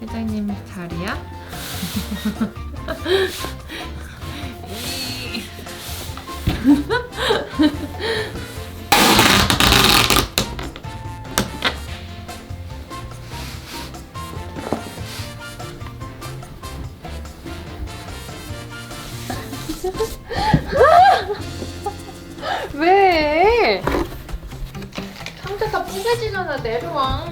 회장님 자리야? 내려와.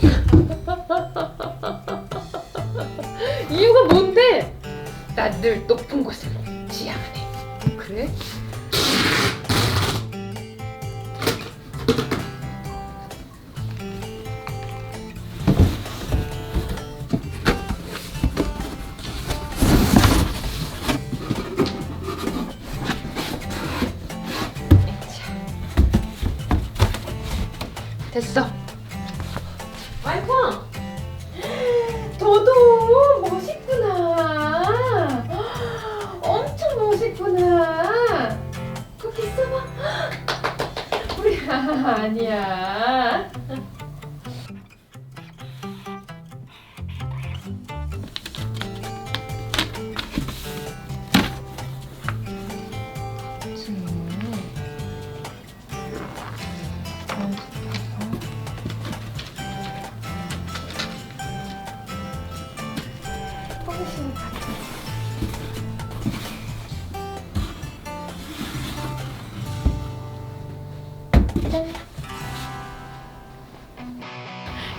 이유가 뭔데? 나 늘 높은 곳을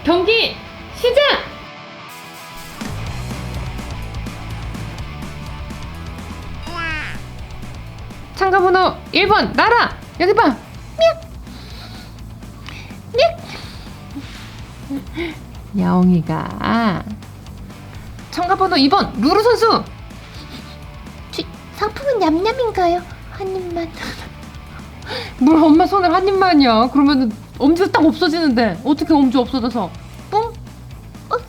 경기 시작! 참가 번호 1번 나라 여기 봐 믹! 믹! 야옹이가 참가 번호 2번 루루 선수 상품은 냠냠인가요? 한 입만. 뭘 엄마 손을 한 입만이야 그러면 엄지가 딱 없어지는데 어떻게 엄지 없어져서 뿡? 어이구.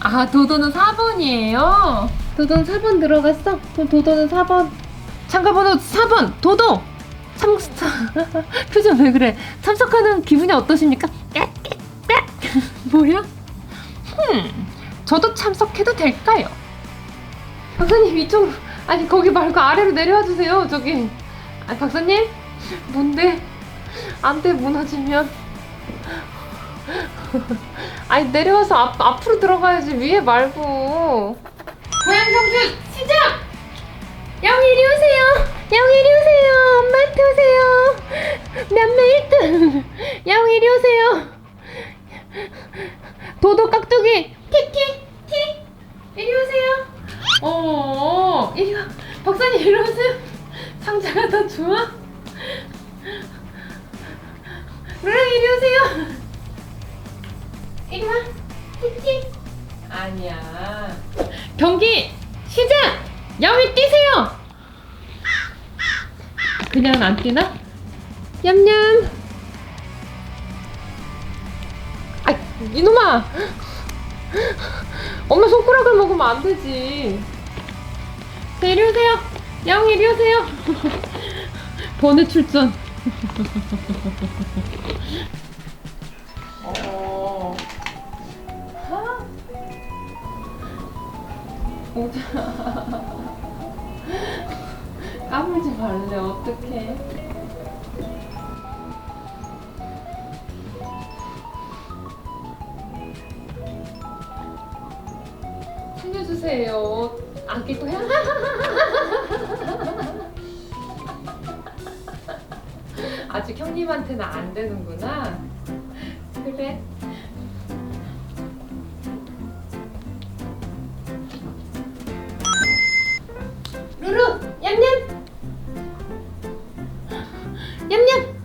아 도도는 4번이에요 도도는 4번 들어갔어? 그럼 도도는 4번 참가번호 4번 도도 참 표정 왜 그래 참석하는 기분이 어떠십니까? 뭐야? 흠 저도 참석해도 될까요? 박사님 이쪽으로 아니 거기 말고 아래로 내려와 주세요 저기 아 박사님 뭔데 안돼 무너지면. 아니 내려와서 앞, 앞으로 들어가야지. 위에 말고. 고양 경주 시작! 야옹 이리 오세요. 야옹 이리 오세요. 엄마한테 오세요. 몇매 1등. 야옹 이리 오세요. 도도 깍두기. 티티 티 이리 오세요. 어 이리 와. 박사님 이리 오세요. 상자가 더 좋아 루랑 이리 오세요. 이리 와. 티티 아니야. 경기 시작! 야옹이 뛰세요. 그냥 안 뛰나? 냠냠. 아 이놈아. 엄마 손가락을 먹으면 안 되지. 자 이리 오세요. 야옹 이리 오세요. 번외 출전 어. 하? 오자. 까불지 말래, 어떡해. 살려주세요. 아기 고양. 아직 형님한테는 안 되는구나. 그래. 루루 냠냠 냠냠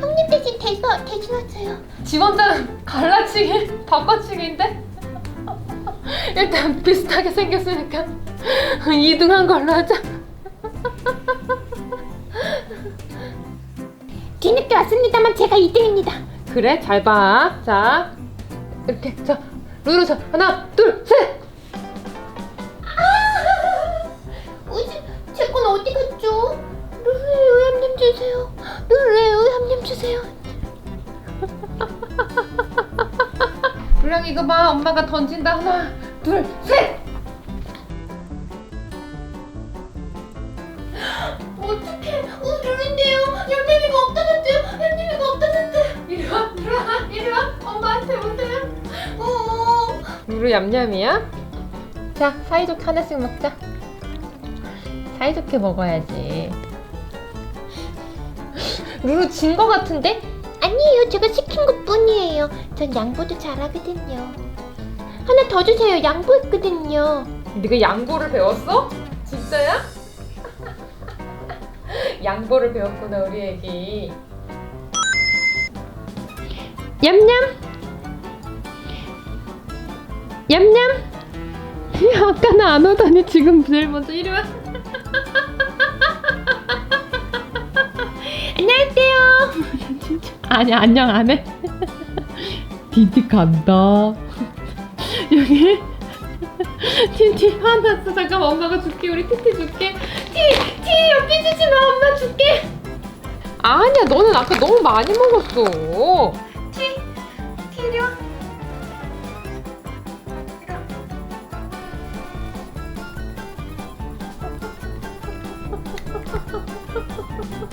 형님 대신 대서 대신 왔어요. 지원자는 갈라치기 바꿔치기인데 일단 비슷하게 생겼으니까 2등 한 걸로 하자. 뒤늦게 왔습니다만 제가 2등입니다. 그래, 잘 봐. 자, 이렇게. 자, 루루 자, 하나, 둘, 셋! 제건 어디 갔죠? 주세요. 의함님 주세요. 루랑 이거 봐. 엄마가 던진다. 하나, 둘, 셋! 어. 루루 얌얌이야? 자, 사이좋게 하나씩 먹자. 사이좋게 먹어야지. 루루 진 거 같은데? 아니에요. 제가 시킨 것 뿐이에요. 전 양보도 잘하거든요. 하나 더 주세요. 양보했거든요. 네가 양보를 배웠어? 진짜야? 양보를 배웠구나 우리 애기. 얌얌. 얌얌. 야, 아까는 안 오더니 지금 제일 먼저 이리 와. 안녕하세요. 진짜. 아니 안녕 안 해. 디디 간다. 여기 티티 화났어 잠깐만 엄마가 줄게 우리 티티 줄게 티티 옆에 주지 마 엄마 줄게 아니야 너는 아까 너무 많이 먹었어 티 티려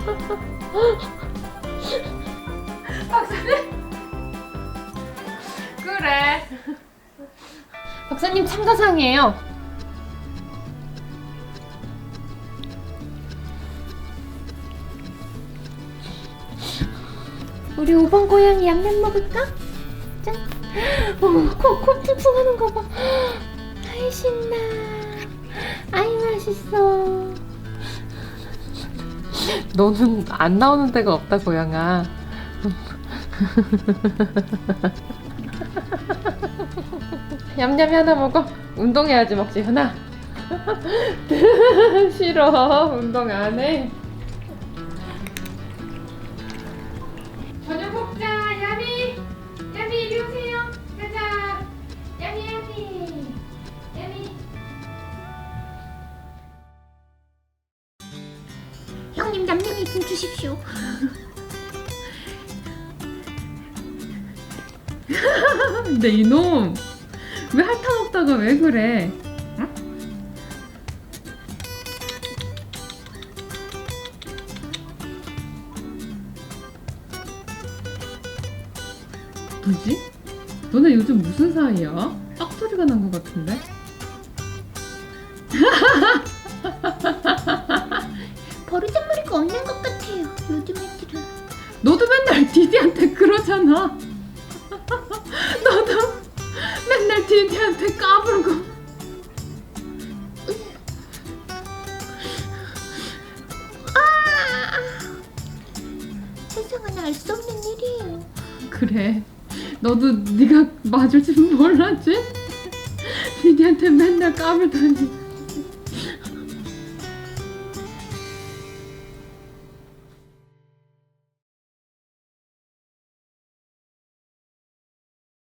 박사님 그래 박사님 참가상이에요. 우리 5번 고양이 양념 먹을까? 짠. 어, 코, 코 퉁퉁 하는 거 봐. 아이, 신나. 아이, 맛있어. 너는 안 나오는 데가 없다 고양아. 얌얌이 하나 먹어. 운동해야지 먹지 하나. 싫어 운동 안 해. 형님, 얌얌이 좀 주십시오. 근데 이놈 왜 핥아 먹다가 왜 그래? 뭐지? 너네 요즘 무슨 사이야? 빡소리가 난 것 같은데? 버르장머리가 없는 것 같아요. 요즘 애들은. 너도 맨날 디디한테 그러잖아. 너도 맨날 디디한테 까불고. 세상은 알 수 없는 일이에요. 그래. 너도 네가 맞을 줄 몰랐지? 디디한테 맨날 까불더니